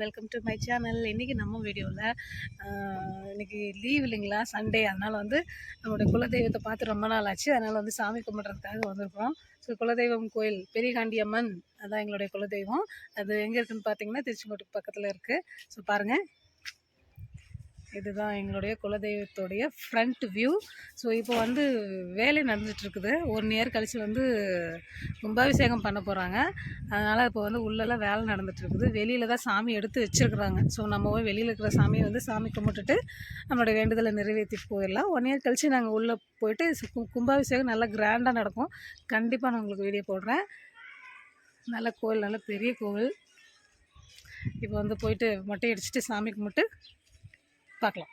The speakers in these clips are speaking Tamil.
வெல்கம் டு மை சேனல் இன்றைக்கி நம்ம வீடியோவில் இன்னைக்கு லீவ் இல்லைங்களா? சண்டே அதனால் வந்து நம்மளுடைய குலதெய்வத்தை பார்த்து ரொம்ப நாள் ஆச்சு. அதனால் வந்து சாமி கும்பிட்றதுக்காக வந்திருக்கிறோம். ஸோ குலதெய்வம் கோயில் பெரியகாண்டி அம்மன் அதான் எங்களுடைய குலதெய்வம். அது எங்கே இருக்குதுன்னு பார்த்தீங்கன்னா திருச்செங்கோட்டுக்கு பக்கத்தில் இருக்குது ஸோ பாருங்கள் இதுதான் எங்களுடைய குலதெய்வத்துடைய ஃப்ரண்ட் வியூ ஸோ இப்போ வந்து வேலை நடந்துகிட்ருக்குது. இருக்குது ஒன் இயர் கழித்து வந்து கும்பாபிஷேகம் பண்ண போகிறாங்க அதனால் இப்போ வந்து உள்ளெல்லாம் வேலை நடந்துகிட்ருக்குது. வெளியில் தான் சாமி எடுத்து வச்சுருக்குறாங்க. ஸோ நம்ம போய் வெளியில் இருக்கிற சாமியை வந்து சாமி கும்பிட்டுட்டு நம்மளோட வேண்டுதலை நிறைவேற்றிட்டு போயிடலாம். ஒன் இயர் கழித்து நாங்கள் உள்ளே போயிட்டு கும்பாபிஷேகம் நல்லா கிராண்டாக நடக்கும். கண்டிப்பாக நான் உங்களுக்கு வீடியோ போடுறேன். நல்ல கோவில் நல்ல பெரிய கோவில். இப்போ வந்து போயிட்டு மொட்டை அடிச்சுட்டு சாமி கும்பிட்டு பார்க்கலாம்.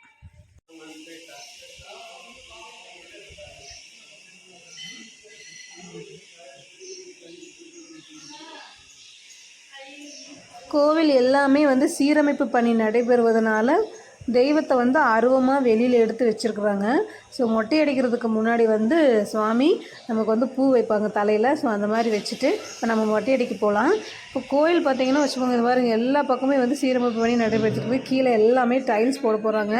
கோவில் எல்லாமே வந்து சீரமைப்பு பணி நடைபெறுவதனால தெய்வத்தை வந்து அருவமாக வெளியில் எடுத்து வச்சுருக்குறாங்க. ஸோ மொட்டை அடிக்கிறதுக்கு முன்னாடி வந்து சுவாமி நமக்கு வந்து பூ வைப்பாங்க தலையில். ஸோ அந்த மாதிரி வச்சுட்டு இப்போ நம்ம மொட்டை அடிக்க போகலாம் இப்போ கோயில் பார்த்தீங்கன்னா வச்சுக்கோங்க இது மாதிரி எல்லா பக்கமே வந்து சீரமைப்பு பண்ணி நடைபெற்றிருக்கு கீழே எல்லாமே டைல்ஸ் போட போகிறாங்க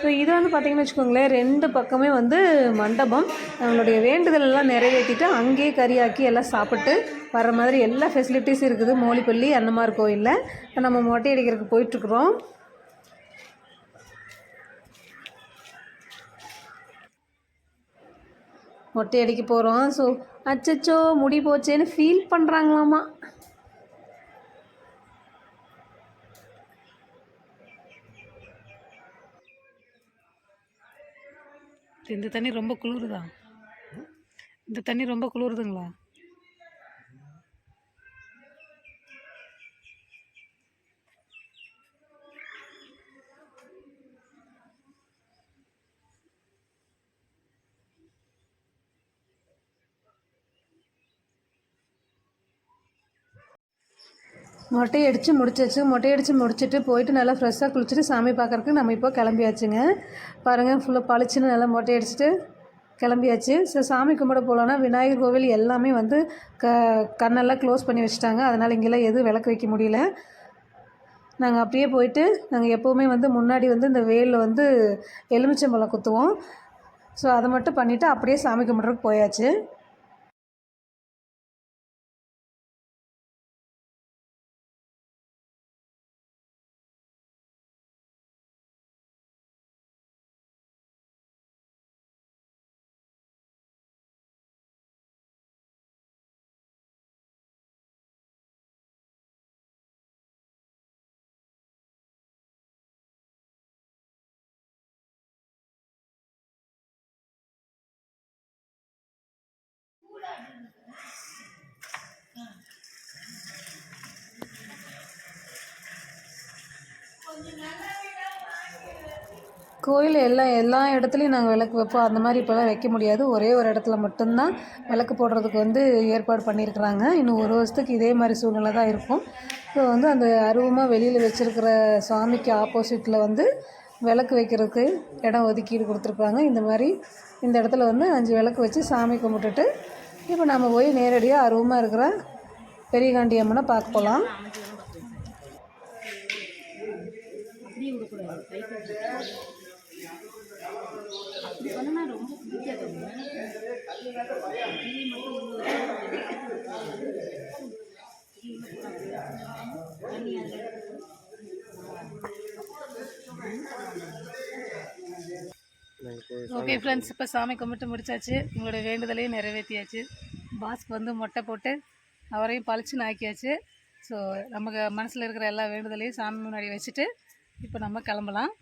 ஸோ இது வந்து பார்த்தீங்கன்னா வச்சுக்கோங்களேன் ரெண்டு பக்கமே வந்து மண்டபம். நம்மளுடைய வேண்டுதல் எல்லாம் நிறைவேற்றிட்டு அங்கேயே கறியாக்கி எல்லாம் சாப்பிட்டு வர மாதிரி எல்லா ஃபெசிலிட்டிஸும் இருக்குது. மோலிப்பள்ளி அந்த மாதிரி கோயிலில். இப்போ நம்ம மொட்டை அடிக்கிறதுக்கு போயிட்டுருக்குறோம் மொட்டை அடிக்க போகிறோம் ஸோ அச்சச்சோ முடி போச்சேன்னு ஃபீல் பண்ணுறாங்களாமா இந்த தண்ணி ரொம்ப குளிருதா? இந்த தண்ணி ரொம்ப குளிருதுங்களா? மொட்டையடித்து முடிச்சாச்சு. மொட்டையடித்து முடிச்சுட்டு போயிட்டு நல்லா ஃப்ரெஷ்ஷாக குளிச்சுட்டு சாமி பார்க்குறக்கு நம்ம இப்போ கிளம்பியாச்சுங்க. பாருங்கள் ஃபுல்லாக பளிச்சுன்னு நல்லா மொட்டையடிச்சுட்டு கிளம்பியாச்சு. ஸோ சாமி கும்பிட போகலான்னா விநாயகர் கோவில் எல்லாமே வந்து க கண்ணெல்லாம் க்ளோஸ் பண்ணி வச்சுட்டாங்க. அதனால் இங்கெல்லாம் எதுவும் விளக்கு வைக்க முடியல. நாங்கள் அப்படியே போயிட்டு நாங்கள் எப்போவுமே வந்து முன்னாடி வந்து இந்த வேலில் வந்து எலுமிச்சம்பழம் குத்துவோம். ஸோ அதை மட்டும் பண்ணிவிட்டு அப்படியே சாமி கும்பிட்றதுக்கு போயாச்சு. கோயில் எல்லா எல்லா இடத்துலையும் நாங்கள் விளக்கு வைப்போம். அந்த மாதிரி இப்போலாம் வைக்க முடியாது. ஒரே ஒரு இடத்துல மட்டும்தான் விளக்கு போடுறதுக்கு வந்து ஏற்பாடு பண்ணியிருக்கிறாங்க. இன்னும் ஒரு வருஷத்துக்கு இதே மாதிரி சூழ்நிலை தான் இருக்கும். இப்போ வந்து அந்த அருவமாக வெளியில் வச்சுருக்கிற சாமிக்கு ஆப்போசிட்டில் வந்து விளக்கு வைக்கிறதுக்கு இடம் ஒதுக்கீடு கொடுத்துருக்காங்க. இந்த மாதிரி இந்த இடத்துல வந்து அஞ்சு விளக்கு வச்சு சாமி கும்பிட்டுட்டு இப்போ நம்ம போய் நேரடியாக அருவமாக இருக்கிற பெரியகாண்டி அம்மனை பார்க்க போகலாம் ஓகே ஃப்ரெண்ட்ஸ் இப்போ சாமி கும்பிட்டு முடிச்சாச்சு. உங்களோட வேண்டுதலையும் நிறைவேற்றியாச்சு பாஸ்க்கு வந்து மொட்டை போட்டு அவரையும் பளிச்சுன்னு ஆக்கியாச்சு. ஸோ நமக்கு மனசில் இருக்கிற எல்லா வேண்டுதலையும் சாமி முன்னாடி வச்சுட்டு இப்போ நம்ம கிளம்பலாம்.